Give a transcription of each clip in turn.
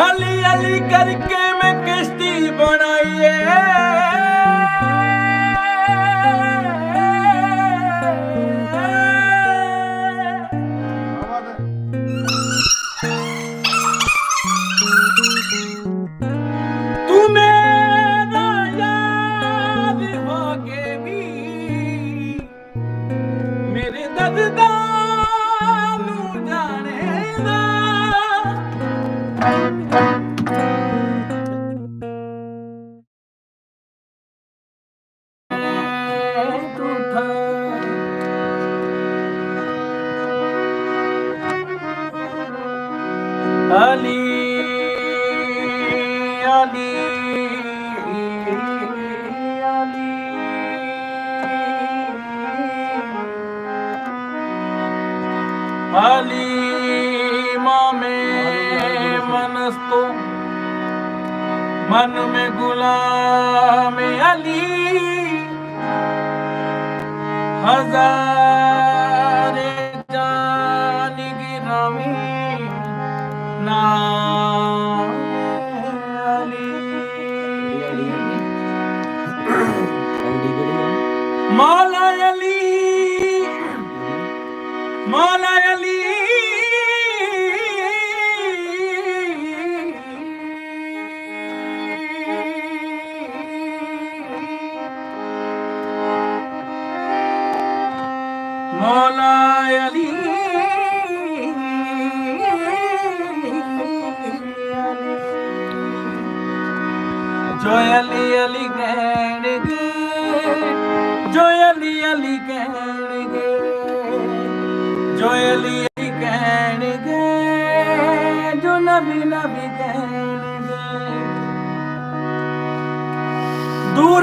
ਅਲੀ ਅਲੀ ਕਰਕੇ ਮੈਂ ਕਿਸ਼ਤੀ ਬਣਾ ਵੀ ਜੋਇ ਅਲੀ ਅਲੀ ਕਹਿਣਗੇ ਜੋਇ ਅਲੀ ਅਲੀ ਕਹਿਣਗੇ ਜੋਇ ਅਲੀ ਅਲੀ ਕਹਿਣਗੇ, ਜੋ ਨਬੀ ਨਬੀ ਕਹਿਣਗੇ। ਦੂਰ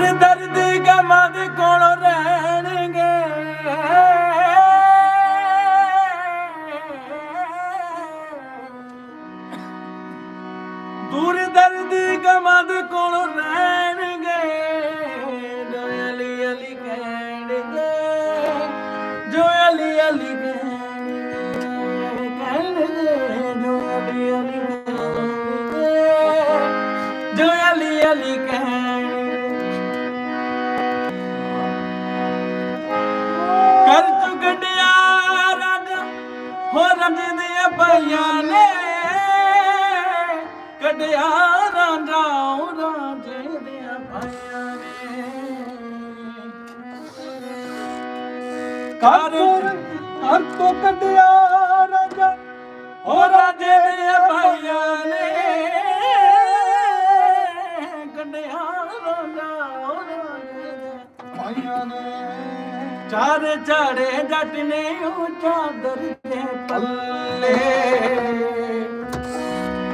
ਦੀਆਂ ਭਾਈਆਂ ਨੇ। ਚਾਰ ਚਾੜੇ ਜੱਟ ਨੇ ਉਹ ਚਾਦਰ ਦੇ ਪੱਲੇ।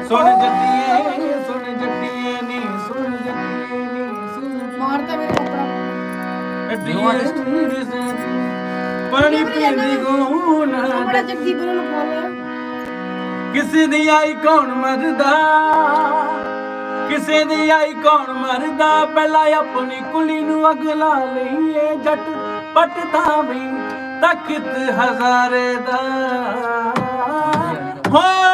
ਸੁਣ ਜੱਟੀਏ ਸੁਣ ਜੱਟੀਏ ਨੀ ਸੁਣ ਜੱਟੀਏ ਨੀ ਸੁਣ ਮਾਰਤਾ ਮੇਰਾ ਕੱਪੜਾ ਜੱਟੀਏ ਪਾਣੀ ਪੀਂਦੀ ਗੂਨ ਬੜਾ ਜੱਗੀ ਬਰੋ ਨੂੰ ਬੋਲ ਕਿਸੇ ਦੀ ਆਈ ਕੌਣ ਮਰਦਾ? ਕਿਸੇ ਦੀ ਆਈ ਕੌਣ ਮਰਦਾ? ਪਹਿਲਾਂ ਆਪਣੀ ਕੁੜੀ ਨੂੰ ਅੱਗ ਲਾ ਲਈਏ ਜੱਟ ਪੱਟਦਾ ਵੀ ਤਖਤ ਹਜ਼ਾਰੇ ਦਾ। ਹੋ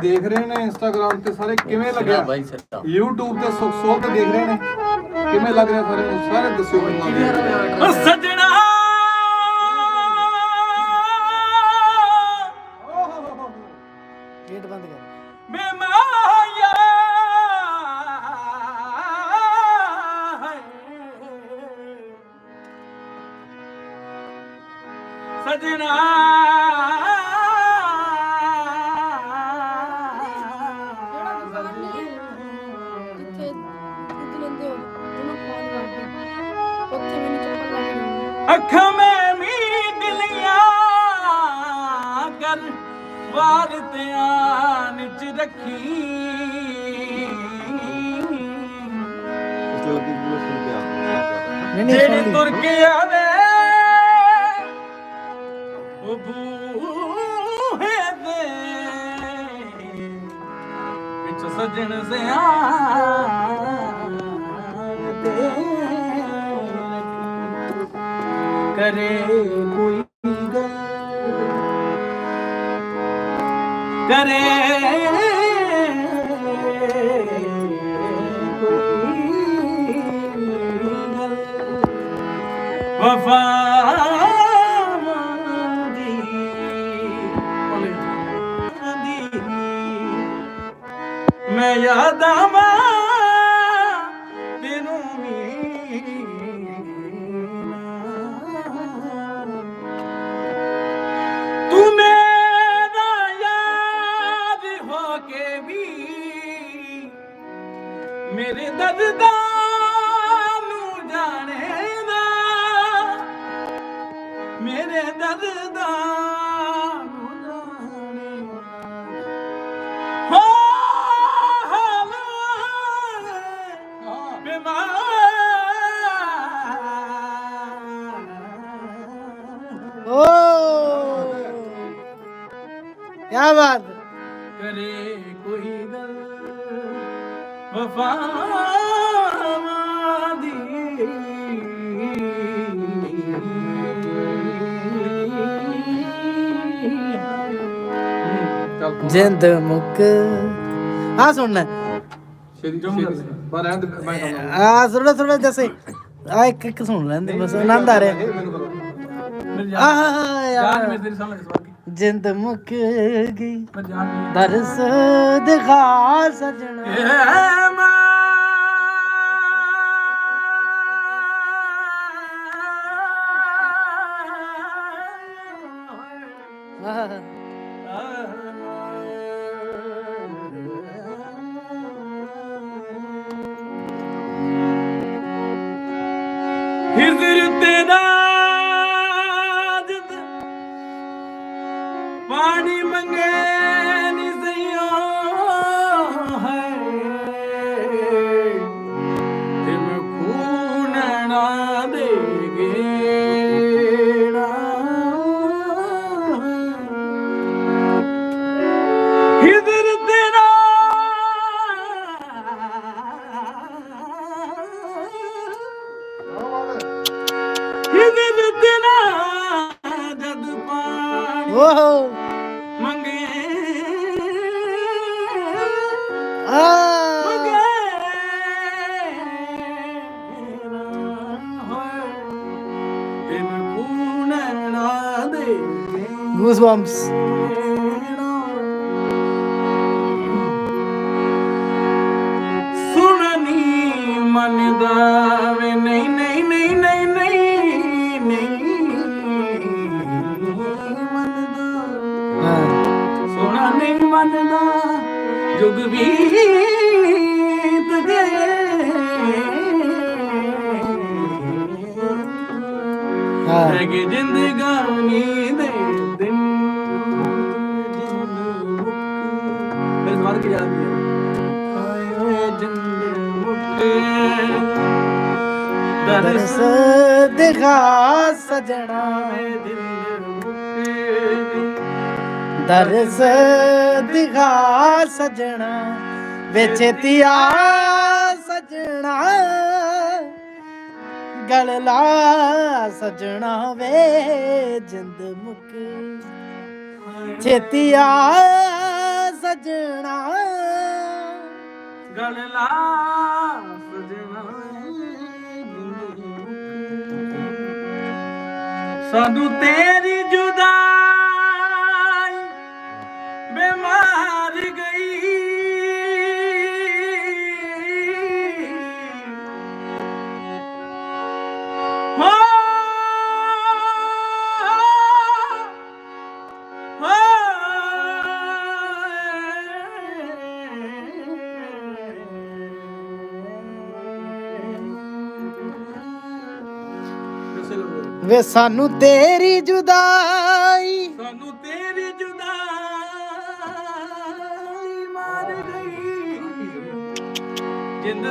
ਦੇਖ ਰਹੇ ਨੇ ਇੰਸਟਾਗ੍ਰam ਤੇ ਸਾਰੇ ਕਿਵੇਂ ਲੱਗਿਆ? ਬਾਈ ਸੱਤਾ YouTube ਤੇ ਸੁਖ ਸੋਲ ਤੇ ਦੇਖ ਰਹੇ ਨੇ। ਕਿਵੇਂ ਲੱਗ ਰਿਹਾ ਸਾਰੇ? ਨੂੰ ਸਾਰੇ ਦੱਸਿਓ ਮੈਨੂੰ ਸੱਜਣਾ! ਗੇਟ ਬੰਦ ਕਰ। ਬੇਮਾਇਆ ਸਜਣਾ! ਵਾਰ ਧਿਆਨ ਚ ਰੱਖੀ। ਜਿਹੜੇ ਤੁਰ ਕੇ ਆਵੇ ਉਹ ਬੂਹੇ ਦੇ ਵਿੱਚ ਸਜਣ ਸਿਆਣ ਤੇ। ਕਰੇ ਕੋਈ ਕਰੇ ਕੋਈ ਮੇਰੇ ਦਰਦਾਂ ਨੂੰ ਜਾਣੇਗਾ ਹੋ ਜਿੰਦ ਮੁੱਕ। ਆ ਸੁਣਨਾ ਪਰ ਰਹਿਣ ਦੇ ਮੈਂ ਕਰਦਾ ਆ ਥੋੜਾ ਥੋੜਾ ਜੈਸੇ। ਆ ਇੱਕ ਇੱਕ ਸੁਣ ਲੈਂਦੇ ਬਸ ਆਨੰਦ ਆ ਰਿਹਾ। ਮੈਨੂੰ ਪਤਾ। ਮੇਰੀ ਆਹ ਜਾਨ ਯਾਰ ਜਾਨ ਮੇਰੀ ਤੇਰੀ ਸਾਹਮਣੇ ਸਵਾਰ ਗਈ ਜਿੰਦ ਮੁੱਕ ਗਈ। ਮੈਂ ਜਾਨ ਨਹੀਂ। ਦਰਸ ਦਿਖਾ ਸਜਣਾ। ਏ ਮਾਂ। ਗੂਸ ਬੰਪਸ ਸੁਣਨੀ ਮੰਨਦਾ ਵੇ ਨਹੀਂ ਨਹੀਂ ਨਹੀਂ ਨਹੀਂ ਨਹੀਂ ਨਹੀਂ ਮੰਨਦਾ ਹਾਂ ਸੋਣਾ ਨਹੀਂ ਮੰਨਦਾ ਜੁਗ ਬੀਤ ਗਏ ਹਾਂ ਰਹਿ ਗਏ ਜ਼ਿੰਦਗਾਨੀ ਦਰਸ ਦਰਸ ਦਿਖਾ ਸਜਣਾ ਦਰਸ ਦਿਖਾ ਸਜਣਾ ਵਿੱਚ ਤੀਆ ਸਜਣਾ। ਗਲ ਲਾ ਸਜਣਾ ਵੇ, ਜਿੰਦ ਮੁਕ। ਛੇਤੀ ਆ ਸਜਣਾ। ਗਲ ਲਾ ਸਜਣਾ। ਸਾਨੂੰ ਤੇਰੀ ਜੁਦਾ ਵੇ ਸਾਨੂੰ ਤੇਰੀ ਜੁਦਾਈ। ਸਾਨੂੰ ਤੇਰੀ ਜੁਦਾਈ ਮਾਰ ਗਈ। ਜਿੰਦ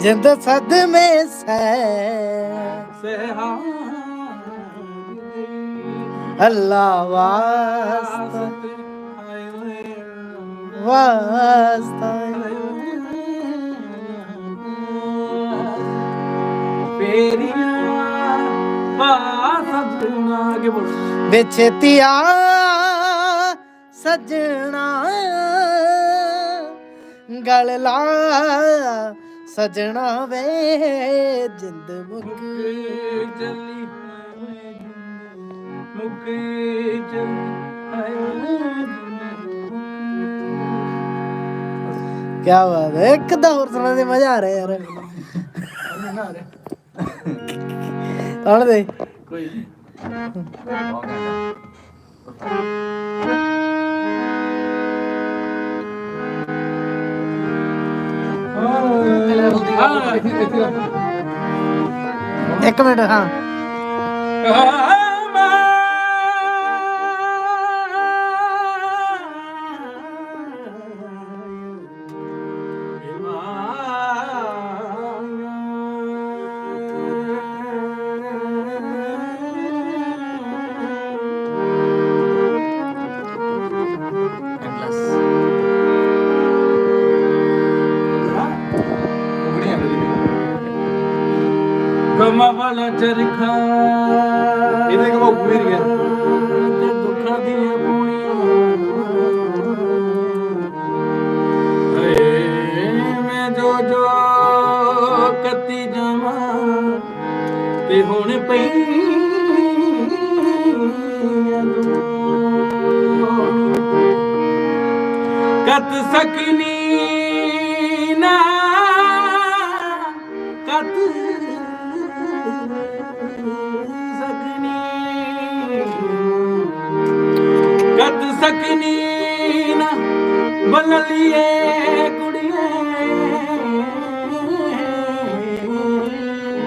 ਜਿੰਦ ਸਦਮੇ ਸੈ ਸਹਾਰ ਅੱਲਾ ਵਾਸਤਾ। ਵਾਸਤਾ। ਫੇਰੀਆਂ ਪਾ ਸਜਣਾ ਬੋਲ। ਸਜਣਾ। ਗਲ ਲਾ ਸਜਣਾ ਵੇ ਜਿੰਦ ਮੁਕ ਮੁਕੇ ਚੱਲੀ ਮੁਕੇ ਚੱਲੀ ਕੀ ਬਾਤ ਹੈ ਇੱਕ ਦਾ ਹੋਰ ਸੁਣਾ ਦੇ ਮਜ਼ਾ ਆ ਰਿਹਾ ਯਾਰ। ਹੁਣ ਦੇ। ਕੋਈ ਇੱਕ ਮਿੰਟ ਹਾਂ। ਗਮਾ ਵਾਲਾ ਚਰਖਾ। ਇਹਦੇ ਕਮਾ ਪੂਰੀ ਗਿਆ ਤੇ ਦੁੱਖਾਂ ਦੀਆਂ ਪੂਣੀਆਂ। ਏ ਮੈਂ ਜੋ ਜੋ ਕੱਤੀ ਜਾਵਾਂ ਤੇ ਹੁਣ ਪਈ ਕਤ ਸਕਨੀ ਬਲਲੀਏ ਕੁੜੀਏ।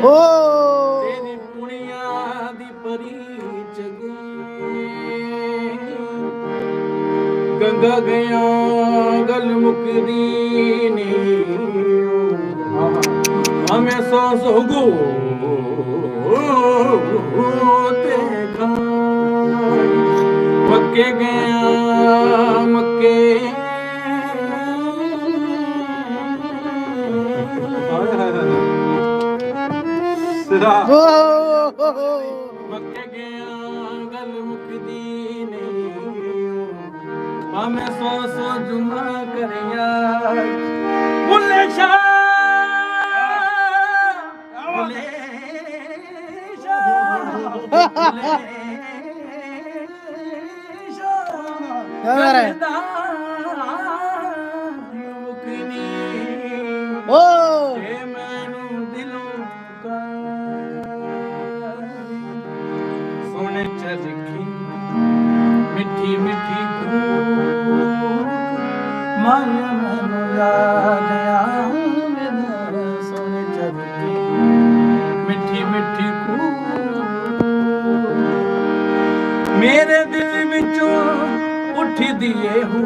ਓ। ਤੇਰੀ ਪੁਣੀਆਂ ਦੀ ਪਰੀ ਜਗੇ। ਗੰਗਾ ਗਿਆ ਗਲ ਮੁਕਦੀ ਨੀ। ਹਮੇ ਸੋ ਸੋ ਗੋ ਤੇ ਖਾਈ ਮੱਕੇ ਗਿਆ ਮੱਕੇ ਓ ਮੱਕੇ ਗਿਆ ਗੱਲ ਮੁਕਦੀ ਨਹੀਂ ਭਾਵੇਂ ਸੋ ਸੋ ਜੁਮਾ ਕਰਿਆ। ਬੁੱਲੇ ਸ਼ਾਹ। ਬੁੱਲੇ ਸ਼ਾਹ। ਬੁੱਲੇ ਸ਼ਾਹ। ਉੱਠਦੀ ਏ ਹੂ।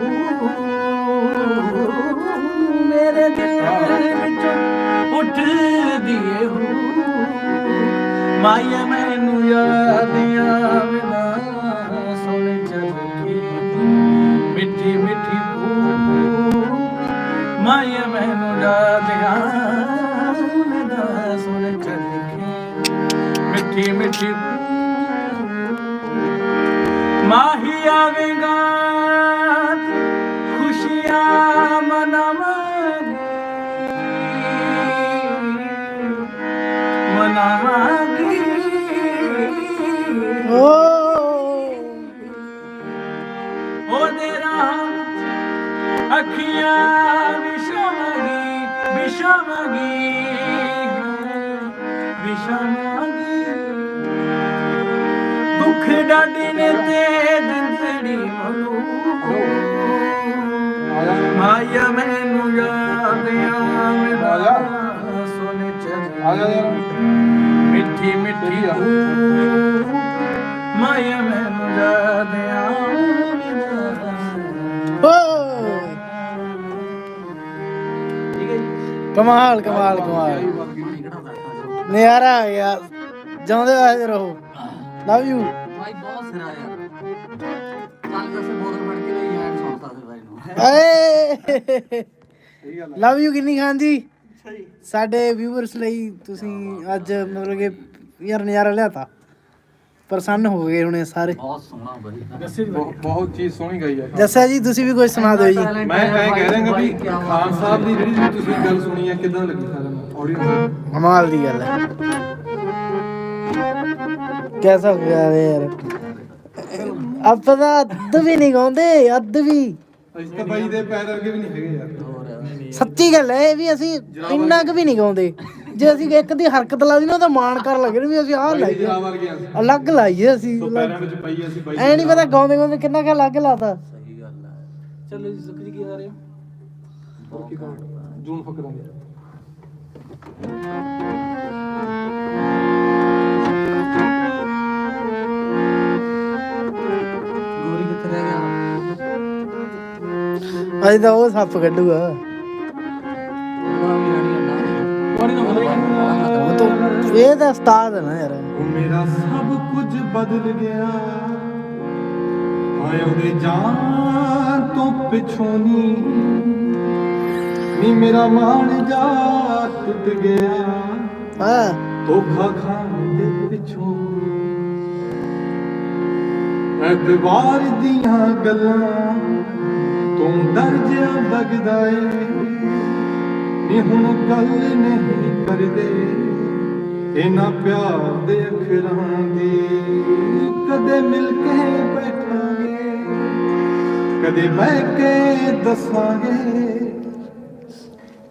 ਮੇਰੇ ਦਿਲ ਵਿੱਚੋਂ ਉੱਠਦੀ ਏ ਹੂ। ਮਾਇਆ ਮੈਨੂੰ ਯਾਦ ਆਵਦਾ ਸੁਣ ਚੱਲਦੀ ਮਿੱਠੀ ਮਿੱਠੀ ਕੂ ਮਾਇਆ ਮੈਨੂੰ ਯਾਦ ਆਵਦਾ ਸੁਣ ਚੱਲਦੀ ਮਿੱਠੀ ਮਿੱਠੀ ਮਾਹੀ ਆਵੇਗਾ ਅੱਖੀਆਂ ਵਿਸ਼ਾਵਾਂਗੀ ਵਿਸ਼ਾਵਾਂਗੀ ਦੁੱਖ ਡਾਡੇ ਨੇ ਤੇ ਜਿੰਦੜੀ ਮਨੂ ਮਾਇਆ ਮੈਨੂੰ ਯਾਦ ਆਵੇਦਾ ਆਇਆ। ਸੋਨੇ ਚੱਲ ਮਿੱਠੀ ਮਿੱਠੀ ਵਧੀਆ। ਕਮਾਲ ਕਮਾਲ ਕਮਾਲ। ਨਜ਼ਾਰਾ ਆ ਗਿਆ ਜਾਉਂਦੇ ਵਾਸਤੇ ਰਹੋ। ਲਵ ਯੂ ਭਾਈ ਬਹੁਤ ਸਿਰਾ ਯਾਰ। ਕੱਲ ਜਸੇ ਬੋਤਲ ਫੜ ਕੇ ਲਈ ਐਡ ਸੁਣਤਾ ਸੀ ਭਾਈ ਨੂੰ। ਏ ਲਵ ਯੂ ਕਿੰਨੀ ਖਾਨ ਜੀ। ਸਾਡੇ ਵਿਊਅਰਸ ਲਈ ਤੁਸੀਂ ਅੱਜ ਮਤਲਬ ਕਿ ਯਾਰ ਨਜ਼ਾਰਾ ਲਿਆਤਾ। ਪ੍ਰਸੰਨ ਹੋ ਗਏ ਹੁਣੇ ਸਾਰੇ। ਬਹੁਤ ਸੋਹਣਾ ਬਈ। ਬਹੁਤ ਬਹੁਤ ਚੀਜ਼ ਸੋਹਣੀ ਗਈ ਹੈ ਜੱਸਾ ਜੀ ਤੁਸੀਂ ਵੀ ਕੁਝ ਸੁਣਾ ਦਿਓ ਜੀ। ਮੈਂ ਇਹ ਕਹਿ ਰਿਹਾ ਵੀ ਖਾਨ ਸਾਹਿਬ ਦੀ ਜਿਹੜੀ ਤੁਸੀਂ ਗੱਲ ਸੁਣੀ ਹੈ ਕਿਦਾਂ ਲੱਗੀ ਸਾਰਿਆਂ ਨੂੰ? ਆਡੀਅנס ਕਮਾਲ ਦੀ ਗੱਲ ਹੈ। ਕੈਸਾ ਹੋ ਗਿਆ ਯਾਰ। ਆਪਾਂ ਤਾਂ ਅੱਧ ਵੀ ਨਹੀਂ ਗਾਉਂਦੇ ਅੱਧ ਵੀ। ਅਸੀਂ ਤਾਂ ਬਾਈ ਦੇ ਪੈਰ ਵਰਗੇ ਵੀ ਨਹੀਂ ਹੈਗੇ ਯਾਰ। ਸੱਚੀ ਗੱਲ ਹੈ ਇਹ ਵੀ ਅਸੀਂ ਇੰਨਾ ਕੁ ਵੀ ਨਹੀਂ ਗਾਉਂਦੇ। ਜੇ ਅਸੀਂ ਇੱਕ ਦੀ ਹਰਕਤ ਲਾ ਦੀ ਨਾ ਤਾਂ ਮਾਣ ਕਰ ਲੱਗੇ ਵੀ ਅਸੀਂ ਆਹ ਵਰਗੇ ਅਸੀਂ ਅਲੱਗ ਲਾਈਏ ਅਸੀਂ ਸੋ ਪੈਰਾਂ ਵਿੱਚ ਪਈ ਅਸੀਂ ਬਾਈ ਐ ਨਹੀਂ ਪਤਾ ਗਾਉਂਦੇ ਗਾਉਂਦੇ ਕਿੰਨਾ ਕੁ ਅਲੱਗ ਲਾਤਾ। ਸਹੀ ਗੱਲ ਹੈ ਚਲੋ ਜੀ ਸੁਖਰੀ ਕੀ ਆ ਰਹੇ ਹੋ ਜੂਨ ਫਕਰਾਂ ਦੇ ਗੋਰੀ ਕਿੱਥੇ ਰਹਿ ਗਿਆ? ਅੱਜ ਤਾਂ ਉਹ ਸੱਪ ਕੱਢੂਗਾ। ਉਹ ਤਾਂ ਇਹ ਤਾਂ ਉਸਤਾਦ ਹੈ ਨਾ ਯਾਰ। ਉਹ ਮੇਰਾ ਸਭ ਕੁਝ ਬਦਲ ਗਿਆ। ਆਏ ਉਹਦੇ ਜਾਨ ਤੋਂ ਪਿਛੋਂ ਨੀ। ਨੀ ਮੇਰਾ ਮਾਣ ਜਾ ਟੁੱਟ ਗਿਆ। ਹਾਂ ਧੋਖਾ ਖਾਣ ਦੇ ਪਿਛੋਂ। ਐਤਵਾਰ ਦੀਆਂ ਗੱਲਾਂ ਤੂੰ ਡਰ ਲੱਗਦਾ ਏ। ਨੀ ਹੁਣ ਗੱਲ ਨਹੀਂ ਕਰਦੇ ਇਹਨਾਂ ਪਿਆਰ ਦੇ ਅੱਖਰਾਂ ਦੀ ਕਦੇ ਮਿਲ ਕੇ ਬੈਠਾਂਗੇ, ਕਦੇ ਬਹਿ ਕੇ ਦੱਸਾਂਗੇ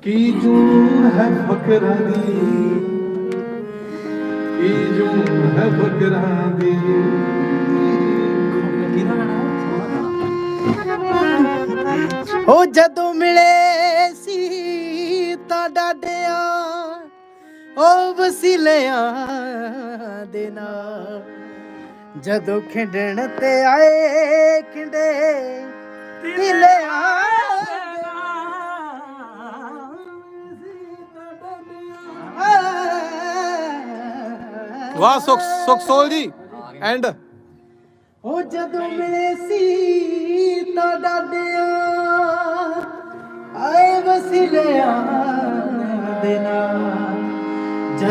ਕੀ ਜੂਨ ਹੈ ਫਕਰਾਂ ਦੀ, ਕੀ ਜੂਨ ਹੈ ਫਕਰਾਂ ਦੀ। ਉਹ ਜਦੋਂ ਮਿਲੇ ਸੀ ਤਾਂ ਡਾਡਿਆ ਉਹ ਵਸੀਲਿਆਂ ਦੇ ਨਾਲ। ਜਦੋਂ ਖਿੰਡਣ ਤੇ ਆਏ ਖਿੰਡੇ ਦਿਲਿਆਂ ਵਾਹ ਸੁਖ ਸੁਖ ਸੋਲ ਜੀ। ਐਂਡ। ਉਹ ਜਦੋਂ ਮਿਲੇ ਸੀ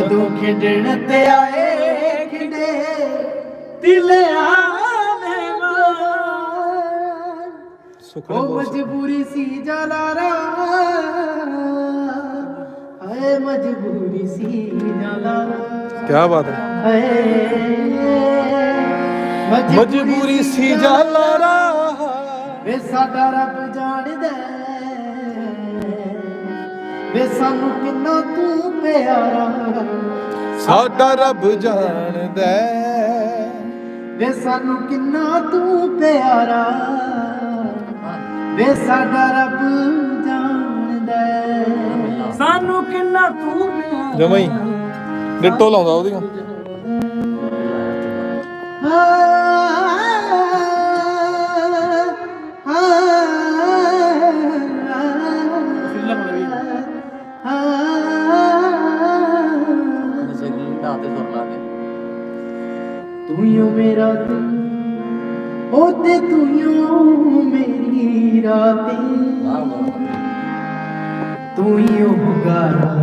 ਜਦੋਂ ਖੇਡਣ ਤੇ ਆਏ ਖਿੰਡੇ ਦਿਲਿਆਂ ਨਾਲ ਸੁਖ ਉਹ ਮਜਬੂਰੀ ਸੀ ਜਲਾਰਾ ਹਾਏ ਮਜਬੂਰੀ ਸੀ ਜਲਾਰਾ ਕੀ ਬਾਤ ਹੈ। ਮਜਬੂਰੀ ਸੀ ਜਾਲਾਰਾ ਵੇ ਸਾਡਾ ਰੱਬ ਜਾਣਦਾ। ਵੇ ਸਾਨੂੰ ਕਿੰਨਾ ਤੂੰ ਪਿਆਰਾ ਸਾਡਾ ਰੱਬ ਜਾਣਦਾ। ਵੇ ਸਾਨੂੰ ਕਿੰਨਾ ਤੂੰ ਪਿਆਰਾ ਵੇ ਸਾਡਾ ਰੱਬ ਜਾਣਦਾ। ਸਾਨੂੰ ਕਿੰਨਾ ਤੂੰ ਪਿਆਰ ਜਮਾਂ ਹੀ ਡਿੱਟੋ ਲਾਉਂਦਾ ਉਹਦੀਆਂ ਮੇਰਾ ਦਿਲ ਉਹ ਤੇ ਤੂੰ ਮੇਰੀ ਰਾਤੀਂ ਤੂੰ ਹੀ ਉਹ ਗਾਰਾ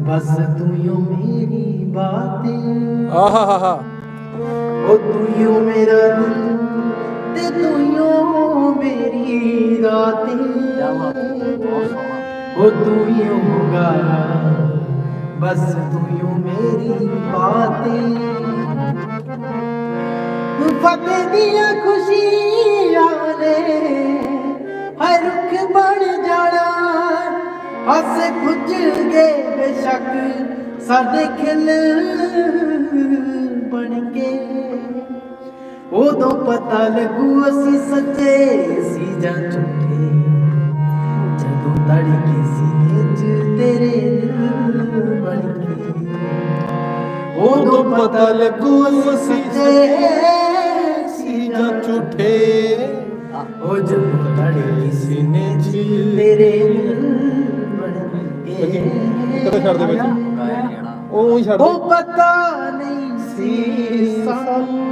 ਬਸ ਤੂੰ ਹੀ ਉਹ ਮੇਰੀ ਬਾतें ਆਹਾ ਹਾ ਹਾ। ਉਹ ਤੂੰ ਹੀ ਉਹ ਮੇਰਾ ਦਿਲ ਤੇ ਤੂੰ ਹੀ ਉਹ ਮੇਰੀ ਰਾਤੇਂ ਕਿਆ ਬਾਤ ਹੈ, ਬਹੁਤ ਸੋਹਣਾ। ਉਹ ਤੂੰ ਹੀ ਉਹ ਗਾਰਾ ਬਸ ਤੂੰ ਹੀ ਉਹ ਮੇਰੀ ਬਾतें ਫਤਿਹ ਦੀਆਂ ਖੁਸ਼ੀਆਂ ਨੇ ਹਰ ਰੁੱਖ ਬਣ ਜਾਣਾ ਹੱਸ ਖੁੱਜ ਗਏ ਬੇਸ਼ੱਕ ਸਾਡੇ ਖਿਲ ਬਣ ਉਦੋਂ ਪਤਾ ਲੱਗੂ ਅਸੀਂ ਸੱਚੇ ਸੀ ਜਾਂ ਝੂਠੇ ਜਦੋਂ ਤੜਕੇ ਸੀਨੇ 'ਚ ਤੇਰੇ ਉਦੋਂ ਪਤਾ ਲੱਗੂ ਅਸੀਂ ਸੱਚੇ ਸੀ ਜਾਂ ਝੂਠੇ। ਉਹ ਜਦੋਂ ਸੀਨੇ 'ਚ ਸੱਚੀ ਕਦੇ ਛੱਡ ਦੇ ਵਿੱਚ। ਉਹ ਹੀ ਛੱਡ ਉਹ ਪਤਾ ਨਹੀਂ ਸੀ ਸਾਨੂੰ।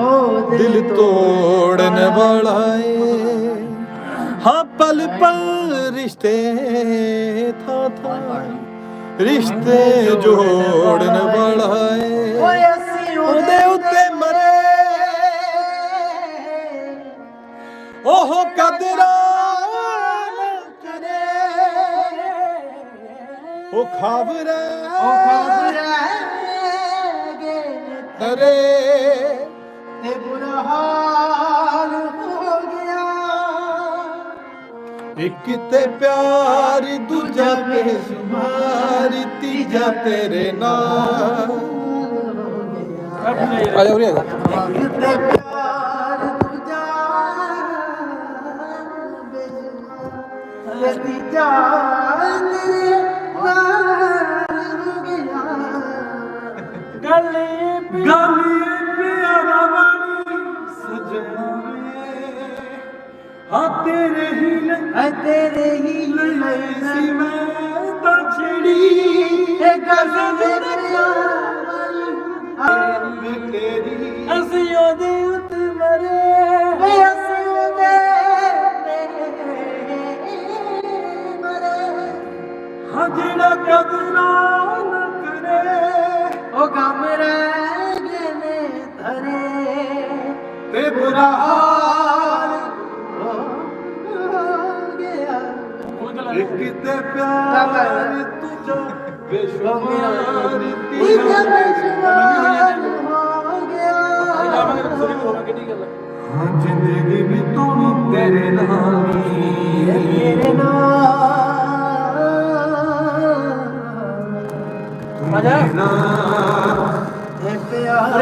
ਉਹ ਦਿਲ ਤੋੜਨ ਵਾਲਾ ਏ। ਹਾਂ ਪਲ ਪਲ ਰਿਸ਼ਤੇ ਥਾ ਥਾ ਰਿਸ਼ਤੇ ਜੋੜਨ ਵਾਲਾ ਏ। ਓਏ ਅਸੀਂ ਉਹਦੇ ਉੱਤੇ ਮਰੇ। ਉਹ ਕਦਰਾਂ ਕਰੇ ਉਹ ਖਾਬਰੇ ਉਹ ਖਬਰ ਤਰੇ। ਤੇ ਬੁਰਾ ਹਾਲ ਇੱਕ ਤੇ ਪਿਆਰ ਦੂਜਾ ਬੇਸ਼ੁਮਾਰ ਤੀਜਾ ਤੇਰੇ ਨਾਲ। ਆ ਜਾ ਉਰੇ ਆ ਜਾ। ਤੀਜਾ ਤੇਰੇ ਹਾਂ ਤੇਰੇ ਹੀ ਲਈ ਐ ਤੇਰੇ ਹੀ ਲਈ ਸੀ ਮੈਂ ਤਾਂ ਛੜੀ। ਇਹ ਦੇ ਪਿਆਰ ਵਾਲੀ ਤੇਰੀ ਅਸੀਂ ਉਹਦੇ ਉੱਤੇ ਮਰੇ। ਵੇ ਅਸੀਂ ਉਹਦੇ ਮਰੇ। ਹਾਂ ਜਿਹੜਾ ਕਦਰਾਂ ਨਾ। ਕਰੇ ਉਹ ਗਮ ਰਹਿ ਗਏ ਨੇ ਧਰੇ। ਤੇ ਬੁਰਾ ਇੱਕ ਤੇ ਪਿਆਰ ਦੂਜਾ ਬੇਸ਼ੁਮਾਰ ਤੀਜਾ ਤੀਜਾ ਬੇਸ਼ੁਮਾਰ ਹੋ ਗਿਆ ਹਾਂ ਜ਼ਿੰਦਗੀ ਵੀ ਤੂੰ ਤੇਰੇ ਨਾਲ ਹੀ ਤੇਰੇ ਨਾਲ ਇਹ ਪਿਆਰ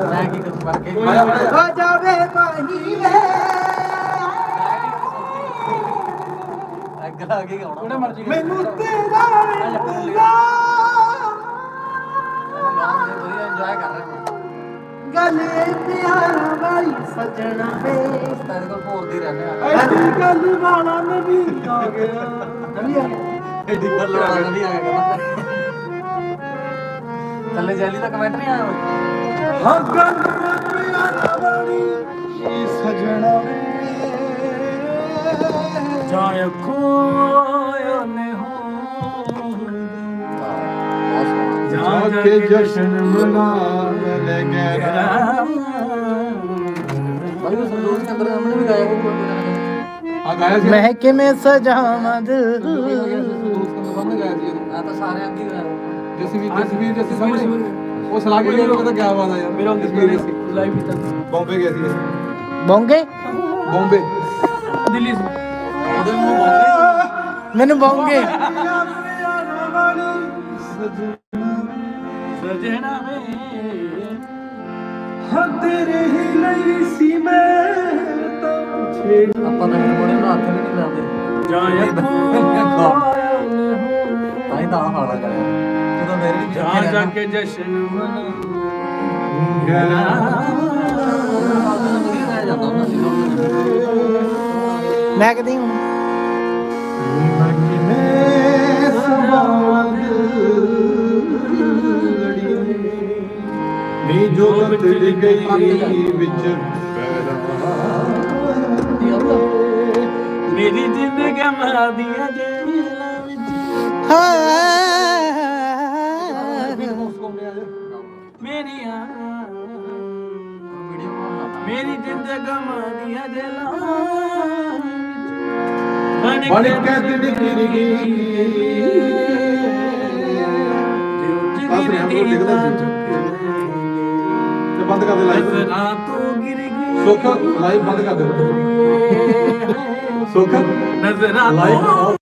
ਮੈਂ ਕੀ ਕਰ ਅੱਗ ਲਾ ਕੇ ਗਾਉਣਾ ਉਹਨੇ ਮਰਜ਼ੀ ਮੈਨੂੰ ਤੇਰਾ ਇੰਤਜ਼ਾਰ ਇੰਜੋਏ ਕਰ ਰਹੇ ਹਾਂ ਗਲੇ ਪਿਆਰ ਵਾਲੀ ਸਜਣਾ ਵੇ। ਤੇਰੇ ਕੋਲ ਭੋਲਦੀ ਰਹਿੰਦੇ ਆ। ਐਡੀ ਗੱਲ ਵਾਲਾ ਨਬੀ ਆ ਗਿਆ। ਨਵੀਂ ਆ ਗਿਆ ਐਡੀ ਗੱਲ ਵਾਲਾ ਨਹੀਂ ਆ ਗਿਆ। ਕੱਲੇ ਜੈਲੀ ਦਾ ਕਮੈਂਟ ਨਹੀਂ ਆਇਆ ਹੋਇਆ? ਹਾਂ ਗੱਲ ਪਿਆਰ ਵਾਲੀ ਇਹ ਸਜਣਾ ਵੇ। ਜਾਇ ਖੋਇਓ ਨੇ ਜਾ ਕੇ ਜਸ਼ਨ ਮਨਾ ਲੈ ਗਿਆ ਬਾਈ ਉਹ ਸੰਦੋਸ਼ ਦੇ ਅੰਦਰ ਸਾਹਮਣੇ ਵੀ ਗਾਇਆ ਹੋਊਗਾ। ਆ ਗਾਇਆ ਸੀ? ਮੈਂ ਕਿਵੇਂ ਸਜਾਵਾਂ ਦਿਲ? ਦੋਸਤ ਸਾਹਮਣੇ ਗਾਇਆ ਸੀ ਆ ਤਾਂ ਸਾਰੇ ਅੰਗੀ ਗਾਇਆ। ਜਸਵੀਰ ਜਸਵੀਰ ਜਸਵੀਰ ਸਾਹਮਣੇ। ਉਹ ਸਲਾਹ ਕੇ ਲੋਕ ਤਾਂ ਕਿਆ ਬਾਤ ਆ ਯਾਰ। ਮੇਰਾ ਜਸਵੀਰ ਸੀ। ਲਾਈਵ ਹੀ ਤਾਂ ਬੰਬੇ ਗਿਆ ਸੀ। ਬੰਬੇ। ਦਿੱਲੀ ਸੀ। ਮੈਨੂੰ ਬੋਂਗੇ ਸਜਣਾ ਵੇ। ਹਾਂ ਤੇਰੇ ਹੀ ਲਈ ਸੀ ਮੈਂ ਤਾਂ ਛੇੜ ਆਪਾਂ ਤਾਂ ਮੇਰੇ ਮੋੜੇ ਨੂੰ ਹੱਥ ਵੀ ਨਹੀਂ ਲਾਉਂਦੇ। ਜਾਇ ਤਾਂ ਹੀ ਤਾਂ ਆਹ ਹਾਲਾ ਕਰਿਆ ਤੂੰ ਤਾਂ ਮੇਰੇ ਵੀ ਜਾ ਜਾ ਕੇ ਜਸ਼ਨ ਮਨਾ। ਵਧੀਆ ਗਾਇਆ ਜਾਂਦਾ ਹੁੰਦਾ ਸੀ ਮੈਂ ਕਦੀ ਹੁਣ ਤੇਰੀ ਗਈ ਵਿੱਚ ਮੇਰੀ ਜ਼ਿੰਦਗੀ ਮਾਦੀਆਂ ਜੇਲਾਂ ਵਿੱਚ। ਮੇਰੀਆਂ ਵੀਡੀਓ ਬਣਾਉਣਾ ਮੇਰੀ ਜ਼ਿੰਦਗੀ ਮਾਦੀਆਂ ਜੇਲਾਂ ਬਣ ਕੇ ਦਿਨ ਗਿਰ ਗਈ ਹੱਸ ਰਿਹਾ, ਉਹ ਡਿੱਗਦਾ ਸੀ। ਬੰਦ ਕਰ ਦੇ ਲਾਈਵ ਸੁੱਖ ਲਾਈਵ ਬੰਦ ਕਰ ਦੇ। ਸੁੱਖ। ਨਜ਼ਰਾਂ ਲਾਈਵ ਤੋਂ